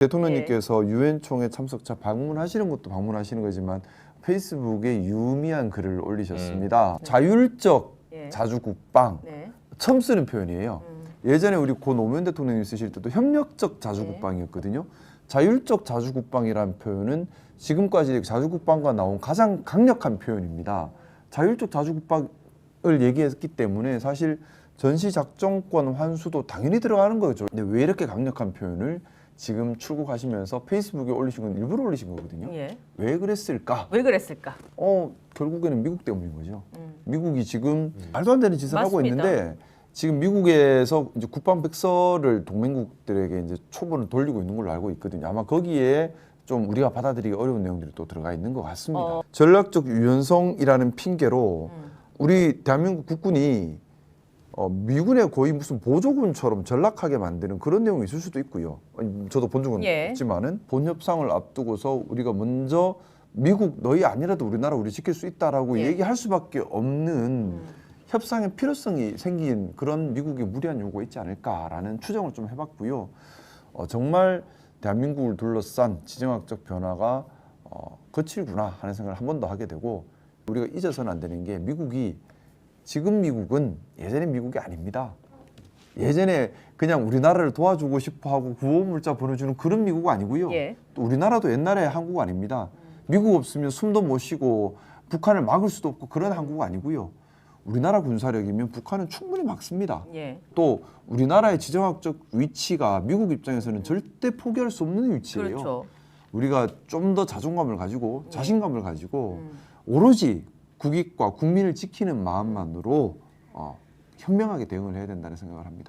대통령님께서 유엔 총회 참석자 방문하시는 것도 방문하시는 거지만 페이스북에 유미한 글을 올리셨습니다. 자율적 예. 자주국방 네. 처음 쓰는 표현이에요. 음. 예전에 우리 고 노무현 대통령님 쓰실 때도 협력적 자주국방이었거든요. 자율적 자주국방이라는 표현은 지금까지 자주국방과 나온 가장 강력한 표현입니다. 자율적 자주국방을 얘기했기 때문에 사실 전시작전권 환수도 당연히 들어가는 거죠. 근데 왜 이렇게 강력한 표현을 지금 출국하시면서 페이스북에 올리신 건 일부러 올리신 거거든요. 예. 왜 그랬을까? 왜 그랬을까? 어 결국에는 미국 때문인 거죠. 음. 미국이 지금 말도 안 되는 짓을 하고 맞습니다. 있는데 지금 미국에서 이제 국방 백서를 동맹국들에게 이제 초본을 돌리고 있는 걸로 알고 있거든요. 아마 거기에 좀 우리가 받아들이기 어려운 내용들이 또 들어가 있는 것 같습니다. 어. 전략적 유연성이라는 핑계로 음. 우리 대한민국 국군이 어, 미군의 거의 무슨 보조군처럼 전락하게 만드는 그런 내용이 있을 수도 있고요. 아니, 저도 본 적은 예. 없지만은 본 협상을 앞두고서 우리가 먼저 미국 너희 아니라도 우리나라 우리 지킬 수 있다라고 예. 얘기할 수밖에 없는 음. 협상의 필요성이 생긴 그런 미국의 무리한 요구가 있지 않을까라는 추정을 좀 해봤고요. 어, 정말 대한민국을 둘러싼 지정학적 변화가 어, 거칠구나 하는 생각을 한 번 더 하게 되고 우리가 잊어서는 안 되는 게 미국이 지금 미국은 예전의 미국이 아닙니다. 예전에 그냥 우리나라를 도와주고 싶어 하고 구호 물자 보내주는 그런 미국 아니고요. 예. 또 우리나라도 옛날에 한국 아닙니다. 미국 없으면 숨도 못 쉬고 북한을 막을 수도 없고 그런 한국 아니고요. 우리나라 군사력이면 북한은 충분히 막습니다. 예. 또 우리나라의 지정학적 위치가 미국 입장에서는 절대 포기할 수 없는 위치예요. 그렇죠. 우리가 좀 더 자존감을 가지고 자신감을 가지고 음. 오로지 국익과 국민을 지키는 마음만으로 어, 현명하게 대응을 해야 된다는 생각을 합니다.